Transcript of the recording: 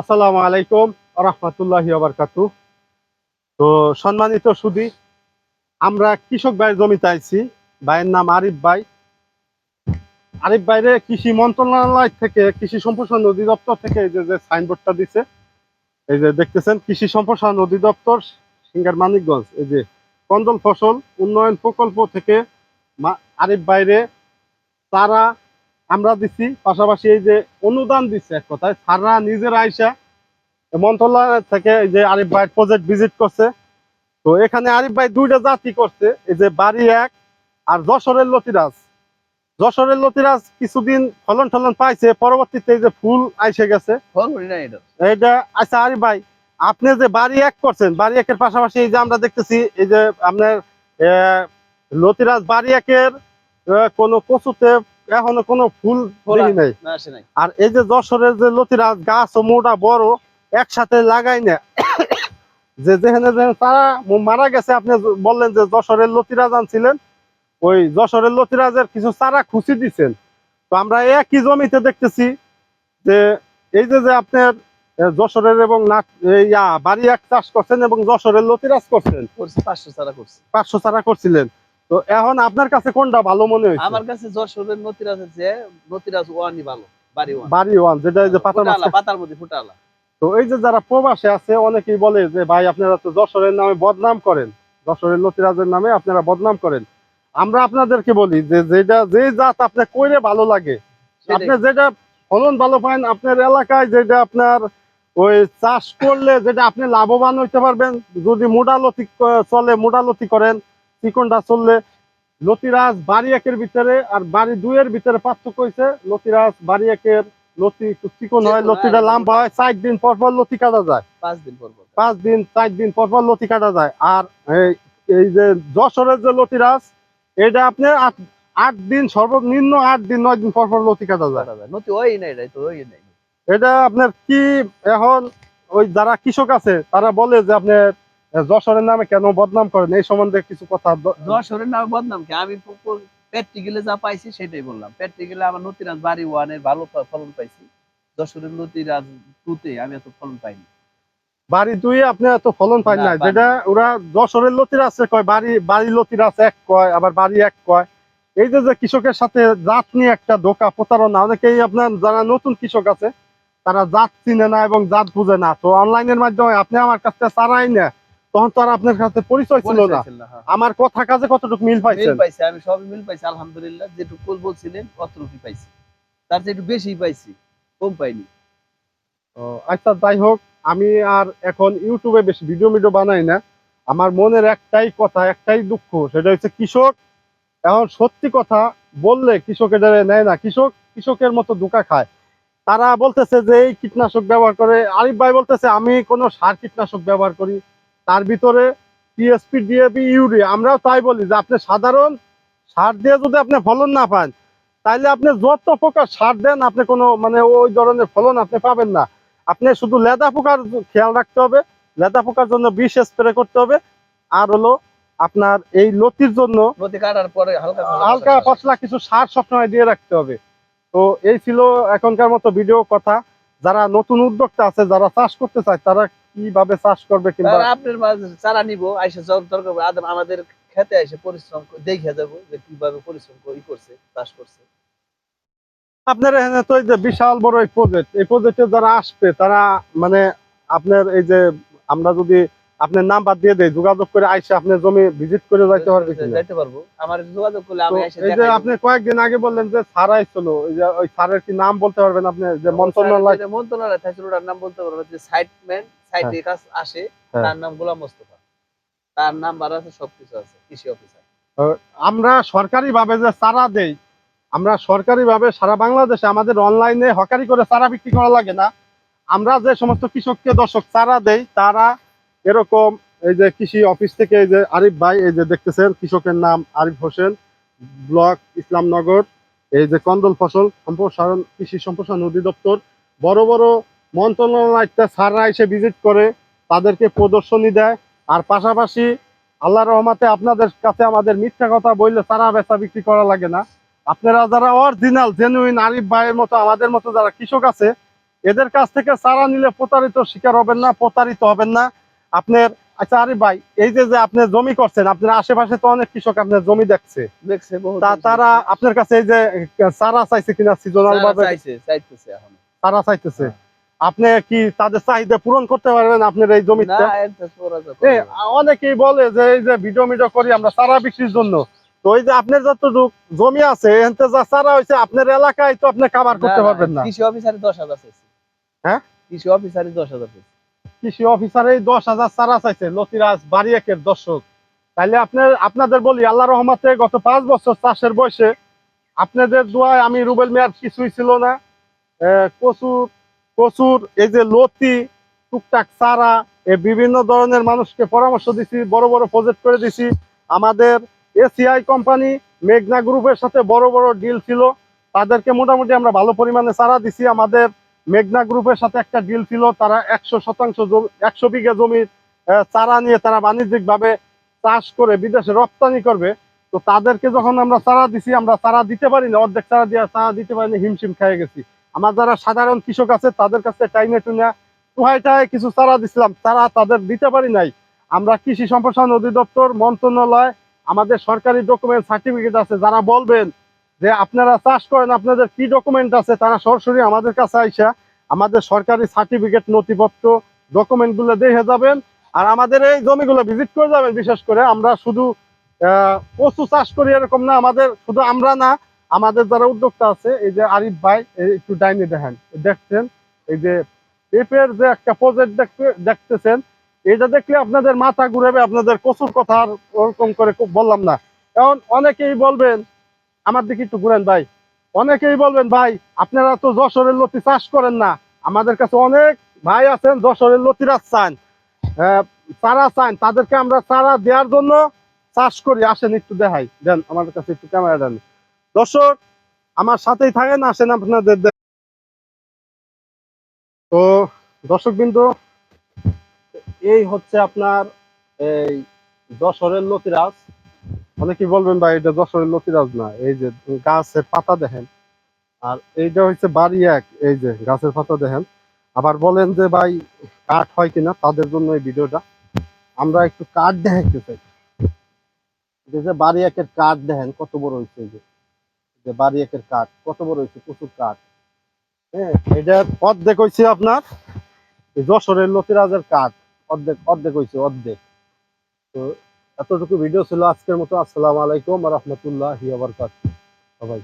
আসসালামু আলাইকুম রহমতুল্লাহি আবরকাতু তো সম্মানিত সুদী আমরা কৃষক ভাইয়ের জমিতে আইছি। ভাইয়ের নাম আরিফ ভাই। আরিফ ভাইরে কৃষি মন্ত্রণালয় থেকে, কৃষি সম্প্রসারণ অধিদপ্তর থেকে এই যে সাইনবোর্ডটা দিছে, এই যে দেখতেছেন, কৃষি সম্প্রসারণ অধিদপ্তর, সিঙ্গার মানিকগঞ্জ। এই যে কন্দল ফসল উন্নয়ন প্রকল্প থেকে আরিফ বাইরে তারা আমরা দিচ্ছি পাশাপাশি এই যে অনুদান দিচ্ছে এক কথায় সাররা নিজের আইসা মন্ত্রণালয় থেকে এই যে আরিফ ভাই প্রজেক্ট ভিজিট করছে। তো এখানে আরিফ ভাই দুইটা জাতি করছে এই যে বাড়ি এক আর যশোরের লতিরাজ। যশোরের লতিরাজ কিছুদিন ফলন টলন পাইছে পরবর্তীতে এই যে ফুল আইসে গেছে। এটা। আচ্ছা আরিফ ভাই আপনি যে বাড়ি এক করছেন বাড়ি একের পাশাপাশি এই যে আমরা দেখতেছি এই যে আপনার আহ, লতিরাজ বাড়ি একের কোনো কচুতে এখনও কোনো ফুল। দেখি নাই। আর এই যে যশোরের যে লতিরাজ গাছ ও মোটা বড় একসাথে লাগাই না। যে যেখানে তারা মারা গেছে আপনি বললেন যে যশোরের লতিরাজ আনছিলেন ওই যশোরের লতিরাজের কিছু চারা খুশি দিচ্ছেন তো আমরা একই জমিতে দেখতেছি যে এই যে যে আপনার যশোরের এবং ইয়া বাড়ি এক চাষ করছেন এবং যশোরের লতিরাজ করছেন। পাঁচশো চারা করছি। পাঁচশো চারা করছিলেন। তো এখন আপনার কাছে কোনটা ভালো মনে হয়েছে? আমার কাছে যশোরের নতিরাজ আছে নতিরাজ ওয়ানই ভালো বাড়ি ওয়ান। বাড়ি ওয়ান যেটা এই যে পাতা মাছ ফুটালা পাতার মধ্যে ফুটালা। তো এই যে যারা প্রবাসে আছে অনেকেই বলে যে ভাই আপনারা তো যশোরের নামে বদনাম করেন। যশোরের লতিরাজের নামে আপনারা বদনাম করেন। আমরা আপনাদেরকে বলি যে যেটা যে জাত আপনার কইরে ভালো লাগে আপনি যেটা ফলন ভালো পান আপনার এলাকায় যেটা আপনার ওই চাষ করলে যেটা আপনি লাভবান হইতে পারবেন। যদি মোডালতি চলে মোডালতি করেন চিকনটা চললে লতিরাজ বাড়ি একের ভিতরে আর বাড়ি দুইয়ের ভিতরে পার্থক্য হয়েছে লতিরাজ বাড়ি একের লতি একটু চিকন হয় লতিটা হ্যাঁ। লম্বা হয় চার দিন পর পর লতি কাটা যায়। পাঁচ দিন পর পর। পাঁচ দিন চার দিন পর পর লতি কাটা যায়। আর এই- এই যে যশোরের যে লতিরাজ এটা আপনি আট আট দিন সর্বনিম্ন আট দিন নয় দিন পর পর লতি কাটা যায়। নতি ওই নাই এটা তো ওই নাই। এটা আপনার কি এখন ওই যারা কৃষক আছে তারা বলে যে আপনি যশোরের নামে কেন বদনাম করেন? এই সম্বন্ধে কিছু কথা যশোরের নামে বদনাম কি? আমি প্র্যাকটিক্যালে যা পাইছি সেটাই বললাম। প্র্যাকটিক্যালে আমার নতিরাজ বাড়ি ওয়ানের ভালো ফলন পাইছি। যশোরের নতিরাজ টুতে আমি এত ফলন পাইনি। বাড়ি দুই আপনি এত ফলন পান না, না যেটা ওরা যশোরের লতির আছে কয় বাড়ি বাড়ি লতির আছে এক কয় আবার বাড়ি এক কয়। এই যে যে কৃষকের সাথে জাত নিয়ে একটা ধোকা প্রতারণা অনেকেই আপনার যারা নতুন কৃষক আছে তারা জাত চিনে না এবং জাত বুঝে না। তো অনলাইনের মাধ্যমে আপনি আমার কাছ থেকে চারাই না তখন তো আর আপনার কাছে পরিচয় ছিল না। হ্যাঁ। আমার কথা কাজে কতটুকু মিল মিল পাইছি আমি সবই মিল পাইছি আলহামদুলিল্লাহ। যেটুকু বলছিলেন অতটুকুই পাইছি। তার চেয়ে একটু বেশি পাইছি কম পাইনি। ও, আচ্ছা যাই হোক আমি আর এখন ইউটিউবে বেশি ভিডিও ভিডিও বানাই না। আমার মনের একটাই কথা একটাই দুঃখ সেটা হচ্ছে কৃষক। এখন সত্যি কথা বললে কৃষকের নেয় না। কৃষক কৃষকের মতো ধোকা খায়। তারা বলতেছে যে এই কীটনাশক ব্যবহার করে আরিফ ভাই বলতেছে আমি কোনো সার কীটনাশক ব্যবহার করি। তার ভিতরে টিএসপি ডিএপি ইউরিয়া আমরাও তাই বলি যে আপনি সাধারণ সার দিয়ে যদি আপনি ফলন না পান তাইলে আপনি যত প্রকার সার দেন আপনি কোনো মানে ওই ধরনের ফলন আপনি পাবেন না। আপনি শুধু লেদা পোকার খেয়াল রাখতে হবে লেদা পোকার জন্য বিষ স্প্রে করতে হবে। আর হলো আপনার এই লতির জন্য হালকা হালকা পাতলা কিছু সার সবসময় দিয়ে রাখতে হবে। তো এই ছিল এখনকার মতো ভিডিও কথা। যারা নতুন উদ্যোক্তা আছে যারা চাষ করতে চায় তারা কীভাবে চাষ করবে কিংবা আপনার চারা নিব আইসে যখন দরকার আদম আমাদের খেতে আইসে পরিশ্রম দেখে যাব যে কীভাবে পরিশ্রম করে করছে চাষ করছে। আপনার এখানে তো এই যে বিশাল বড় এই প্রজেক্ট এই প্রজেক্টে যারা আসবে তারা মানে আপনার এই যে আমরা যদি আপনার নাম্বার দিয়ে দেয় যোগাযোগ করে আইসে আপনার জমি ভিজিট করে যাইতে পারবে যাইতে পারব। আমার যোগাযোগ করলে আমি এসে এই যে আপনি কয়েকদিন আগে বললেন যে সার আইছিল ওই যে ওই সারের কি নাম বলতে পারবেন আপনি? যে মন্ত্রণালয় মন্ত্রণালয় থাকছিল ওটার নাম বলতে পারবেন যে সাইটম্যান সাইটে কাজ আসে হ্যাঁ। তার নাম গোলাম মোস্তফা। তার নাম্বার আছে সবকিছু আছে কৃষি অফিসার। আমরা সরকারি ভাবে যে চারা দেই আমরা সরকারি ভাবে সারা বাংলাদেশে আমাদের অনলাইনে হকারি করে চারা বিক্রি করা লাগে না। আমরা যে সমস্ত কৃষককে দর্শক চারা দেই তারা এরকম এই যে কৃষি অফিস থেকে এই যে আরিফ ভাই এই যে দেখতেছেন কৃষকের নাম আরিফ হোসেন ব্লক ইসলামনগর এই যে কন্দল ফসল সম্প্রসারণ কৃষি সম্প্রসারণ অধিদপ্তর বড় বড় মন্ত্রণালয়টা সাররা এসে ভিজিট করে তাদেরকে প্রদর্শনী দেয়। আর পাশাপাশি আল্লাহ রহমাতে আপনাদের কাছে আমাদের মিথ্যা কথা বললে তারা বেচা বিক্রি করা লাগে না। আপনারা যারা অরিজিনাল জেনুইন আরিফ ভাইয়ের মতো আমাদের মতো যারা কৃষক আছে এদের কাছ থেকে চারা নিলে প্রতারিত শিকার হবেন না প্রতারিত হবেন না। আপনার আচ্ছা আরে ভাই এই যে যে আপনি জমি করছেন আপনার আশেপাশে তো অনেক কৃষক আপনার জমি দেখছে। দেখছে তারা আপনার কাছে এই যে চারা চাইছে কিনা সিজনাল ভাবে? চাইতেছে এখন। চারা চাইতেছে। হ্যাঁ। আপনি কি তাদের চাহিদা পূরণ করতে পারবেন আপনার এই এ, অনেকেই বলে যে এই যে ভিডিও মিডিও করি আমরা চারা বিক্রির জন্য। তো ওই যে আপনার যতটুকু জমি আছে যা চারা হয়েছে আপনার এলাকায় তো আপনি কাভার করতে পারবেন না। কৃষি অফিসারে দশ হাজার চাইছে। হ্যাঁ? কৃষি অফিসারে দশ হাজার চাইছে। কৃষি অফিসার দশ হাজার চারা চাইছে লতিরাজ বাড়ি একের দর্শক। তাইলে আপনার আপনাদের বলি আল্লাহ রহমতে গত পাঁচ বছর চাষের বয়সে আপনাদের দোয়ায় আমি রুবেল মেয়ার কিছুই ছিল না। আহ, কচুর এই যে লতি, টুকটাক চারা বিভিন্ন ধরনের মানুষকে পরামর্শ দিছি, বড় বড় প্রজেক্ট করে দিছি। আমাদের এসিআই কোম্পানি মেঘনা গ্রুপের সাথে বড় বড় ডিল ছিল। তাদেরকে মোটামুটি আমরা ভালো পরিমাণে চারা দিছি। আমাদের মেঘনা গ্রুপের সাথে একটা ডিল ছিল, তারা একশো শতাংশ একশো বিঘা জমির চারা নিয়ে তারা বাণিজ্যিকভাবে চাষ করে বিদেশে রপ্তানি করবে। তো তাদেরকে যখন আমরা চারা দিছি, আমরা চারা দিতে পারি না অর্ধেক চারা দিয়ে চারা দিতে পারিনি, হিমশিম খেয়ে গেছি। আমার যারা সাধারণ কৃষক আছে, তাদের কাছে টাইমে টুনা টুহাইটায় কিছু চারা দিছিলাম। তারা তাদের দিতে পারি নাই। আমরা কৃষি সম্প্রসারণ অধিদপ্তর, মন্ত্রণালয়, আমাদের সরকারি ডকুমেন্ট সার্টিফিকেট আছে, যারা বলবেন যে আপনারা চাষ করেন, আপনাদের কি ডকুমেন্ট আছে, তারা সরাসরি আমাদের কাছে আইসা আমাদের সরকারি সার্টিফিকেট নথিপত্র ডকুমেন্টগুলো দেখে যাবেন। আর আমাদের এই জমিগুলো ভিজিট করে যাবেন, বিশেষ করে আমরা শুধু কচু চাষ করি এরকম না, আমাদের শুধু আমরা না আমাদের যারা উদ্যোক্তা আছে এই যে আরিফ ভাই একটু ডাইনে দেখেন দেখছেন? এই যে পেঁপের যে একটা প্রজেক্ট দেখতে দেখতেছেন এটা দেখলে আপনাদের মাথা ঘুরাবে আপনাদের কচুর কথা ওরকম করে খুব বললাম না। এখন অনেকেই বলবেন আমার দিকে একটু ঘুরেন ভাই অনেকেই বলবেন ভাই আপনারা তো যশোরের লতি চাষ করেন না। আমাদের কাছে অনেক ভাই আছেন যশোরের লতিরা চান আহ, চারা চান তাদেরকে আমরা চারা দেওয়ার জন্য চাষ করি। আসেন একটু দেখাই। দেন আমার কাছে একটু ক্যামেরা দেন। দর্শক, আমার সাথেই থাকেন, আসেন আপনাদের তো দর্শক বিন্দু এই হচ্ছে আপনার এই যশোরের লতিরাজ। অনেকেই বলবেন, ভাই, এটা যশোরের লতিরাজ না, এই যে গাছের পাতা দেখেন। আর এইটা হচ্ছে বাড়ি এক এই যে গাছের পাতা দেখেন। আবার বলেন যে, ভাই, কাঠ হয় কিনা? তাদের জন্য এই ভিডিওটা। আমরা একটু কাঠ দেখাইতে চাই। যে বাড়ি একের কাঠ দেখেন, কত বড় হয়েছে এই যে। যে বাড়ি একের কাঠ, কত বড় হয়েছে? প্রচুর কাঠ। হ্যাঁ এটা অর্ধেক হয়েছে আপনার যশোরের লতিরাজের কাঠ। অর্ধেক অর্ধেক হয়েছে, অর্ধেক। তো এতটুকু ভিডিও ছিল আজকের মতো। আসসালামু আলাইকুম রহমতুল্লাহ সবাই